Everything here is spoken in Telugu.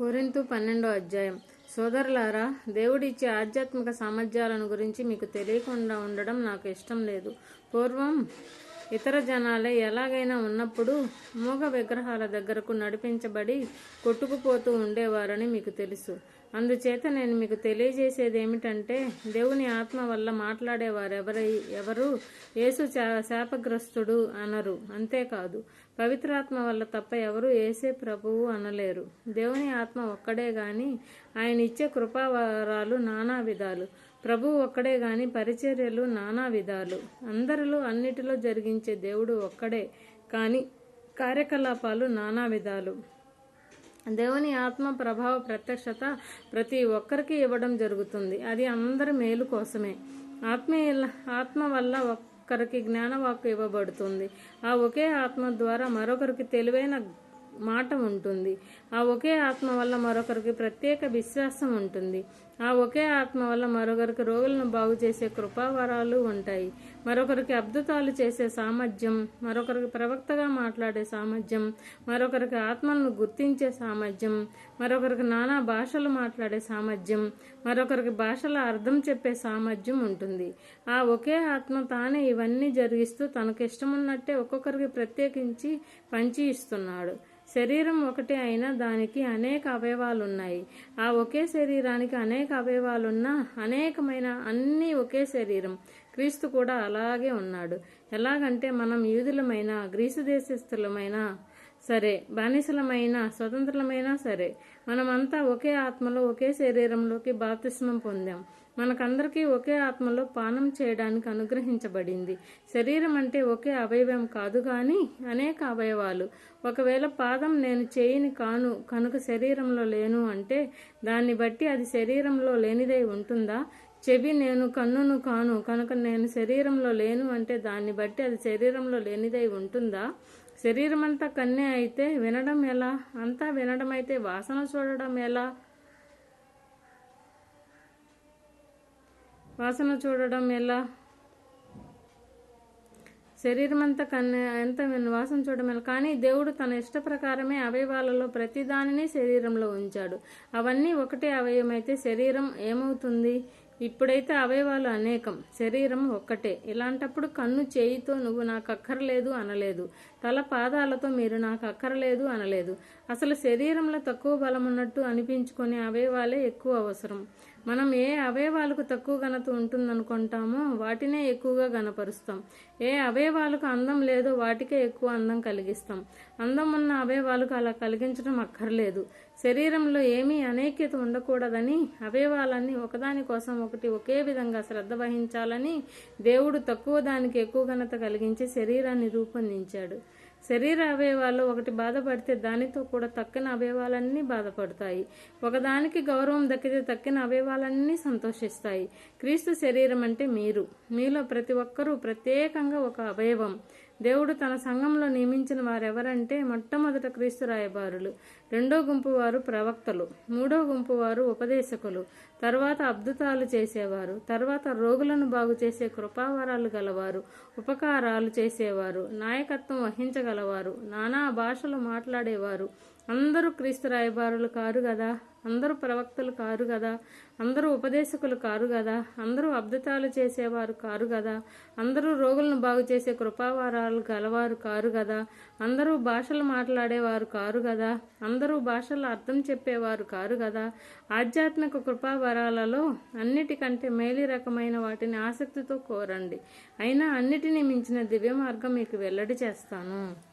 కోరింతు పన్నెండో అధ్యాయం. సోదరులారా దేవుడిచ్చే ఆధ్యాత్మిక సామర్థ్యాలను గురించి మీకు తెలియకుండా ఉండడం నాకు ఇష్టం లేదు. పూర్వం ఇతర జనాలే ఎలాగైనా ఉన్నప్పుడు మూగ విగ్రహాల దగ్గరకు నడిపించబడి కొట్టుకుపోతూ ఉండేవారని మీకు తెలుసు. అందుచేత నేను మీకు తెలియజేసేది ఏమిటంటే దేవుని ఆత్మ వల్ల మాట్లాడేవారెవరై ఎవరు? యేసు శా- శాపగ్రస్తుడు అనరు. అంతేకాదు పవిత్రాత్మ వల్ల తప్ప ఎవరు ఏసే ప్రభువు అనలేరు. దేవుని ఆత్మ ఒక్కడే గాని ఆయన ఇచ్చే కృపావరాలు నానా విధాలు. ప్రభువు ఒక్కడే గాని పరిచర్యలు నానా విధాలు. అందరిలో అన్నిటిలో జరిగించే దేవుడు ఒక్కడే. కానీ కార్యకలాపాలు నానా విధాలు. దేవుని ఆత్మ ప్రభావ ప్రత్యక్షత ప్రతి ఒక్కరికి ఇవ్వడం జరుగుతుంది. అది అందరి మేలు కోసమే. ఆత్మీయ ఆత్మ వల్ల ఒక్కరికి జ్ఞానవాక్కు ఇవ్వబడుతుంది. ఆ ఒకే ఆత్మ ద్వారా మరొకరికి తెలివైన మాట ఉంటుంది. ఆ ఒకే ఆత్మ వల్ల మరొకరికి ప్రత్యేక విశ్వాసం ఉంటుంది. ఆ ఒకే ఆత్మ వల్ల మరొకరికి రోగులను బాగు చేసే కృపావరాలు ఉంటాయి. మరొకరికి అద్భుతాలు చేసే సామర్థ్యం మరొకరికి ప్రవక్తగా మాట్లాడే సామర్థ్యం మరొకరికి ఆత్మలను గుర్తించే సామర్థ్యం మరొకరికి నానా భాషలు మాట్లాడే సామర్థ్యం మరొకరికి భాషల అర్థం చెప్పే సామర్థ్యం ఉంటుంది. ఆ ఒకే ఆత్మ తానే ఇవన్నీ జరిగిస్తూ తనకు ఇష్టమున్నట్టే ఒక్కొక్కరికి ప్రత్యేకించి పంచి ఇస్తున్నాడు శరీరం ఒకటే అయినా దానికి అనేక అవయవాలు ఉన్నాయి ఆ ఒకే శరీరానికి అనేక అవయవాలున్నా అనేకమైన అన్నీ ఒకే శరీరం. క్రీస్తు కూడా అలాగే ఉన్నాడు. ఎలాగంటే మనం యూదులమైన గ్రీసు దేశస్థులమైన సరే బానిసలమైన స్వతంత్రమైనా సరే మనమంతా ఒకే ఆత్మలో ఒకే శరీరంలోకి బాప్తిస్మం పొందాం. మనకందరికీ ఒకే ఆత్మలో పానం చేయడానికి అనుగ్రహించబడింది. శరీరం అంటే ఒకే అవయవం కాదు కానీ అనేక అవయవాలు. ఒకవేళ పాదం నేను చేయిని కాను కనుక శరీరంలో లేను అంటే దాన్ని బట్టి అది శరీరంలో లేనిదై ఉంటుందా? చెవి నేను కన్నును కాను కనుక నేను శరీరంలో లేను అంటే దాన్ని బట్టి అది శరీరంలో లేనిదై ఉంటుందా? శరీరం అంతా కన్నే అయితే వినడం ఎలా? అంతా వినడం అయితే వాసన చూడడం ఎలా? వాసన చూడడం ఎలా? శరీరం అంతా కన్ను ఎంత వాసన చూడడం ఎలా? కానీ దేవుడు తన ఇష్ట ప్రకారమే అవయవాలలో ప్రతిదానిని శరీరంలో ఉంచాడు. అవన్నీ ఒకటే అవయవమైతే శరీరం ఏమవుతుంది? ఇప్పుడైతే అవయవాలు అనేకం శరీరం ఒక్కటే. ఇలాంటప్పుడు కన్ను చేయితో నువ్వు నాకు అక్కర్లేదు అనలేదు. తల పాదాలతో మీరు నాకు అక్కర్లేదు అనలేదు. అసలు శరీరంలో తక్కువ బలం ఉన్నట్టు అనిపించుకునే అవయవాలే ఎక్కువ అవసరం. మనం ఏ అవయవాలకు తక్కువ ఘనత ఉంటుందనుకుంటామో వాటినే ఎక్కువగా గనపరుస్తాం ఏ అవయవాలకు అందం లేదో వాటికే ఎక్కువ అందం కలిగిస్తాం. అందం ఉన్న అవయవాలకు అలా కలిగించడం అక్కర్లేదు. శరీరంలో ఏమీ అనేక్యత ఉండకూడదని అవయవాలన్నీ ఒకదాని కోసం ఒకటి ఒకే విధంగా శ్రద్ధ వహించాలని దేవుడు తక్కువ దానికి ఎక్కువ ఘనత కలిగించి శరీరాన్ని రూపొందించాడు. శరీర అవయవాల్లో ఒకటి బాధపడితే దానితో కూడా తక్కిన అవయవాలన్నీ బాధపడతాయి. ఒకదానికి గౌరవం దక్కితే తక్కిన అవయవాలన్నీ సంతోషిస్తాయి. క్రీస్తు శరీరం అంటే మీరు. మీలో ప్రతి ఒక్కరూ ప్రత్యేకంగా ఒక అవయవం. దేవుడు తన సంఘంలో నియమించిన వారెవరంటే మొట్టమొదట క్రీస్తు రాయబారులు. రెండో గుంపు వారు ప్రవక్తలు. మూడో గుంపు వారు ఉపదేశకులు. తర్వాత అద్భుతాలు చేసేవారు. తర్వాత రోగులను బాగు చేసే కృపావరాలు గలవారు. ఉపకారాలు చేసేవారు. నాయకత్వం వహించగలవారు. నానా భాషలు మాట్లాడేవారు. అందరూ క్రీస్తు రాయబారులు కారు కదా అందరూ ప్రవక్తలు కారు కదా అందరూ ఉపదేశకులు కారు కదా అందరూ అద్భుతాలు చేసేవారు కారు కదా అందరూ రోగులను బాగు చేసే కృపావారాలు గలవారు కారు కదా అందరూ భాషలు మాట్లాడేవారు కారు కదా అందరూ భాషలు అర్థం చెప్పేవారు కారు కదా. ఆధ్యాత్మిక కృపావరాలలో అన్నిటికంటే మేలి రకమైన వాటిని ఆసక్తితో కోరండి. అయినా అన్నిటినీ మించిన దివ్య మార్గం మీకు వెల్లడి చేస్తాను.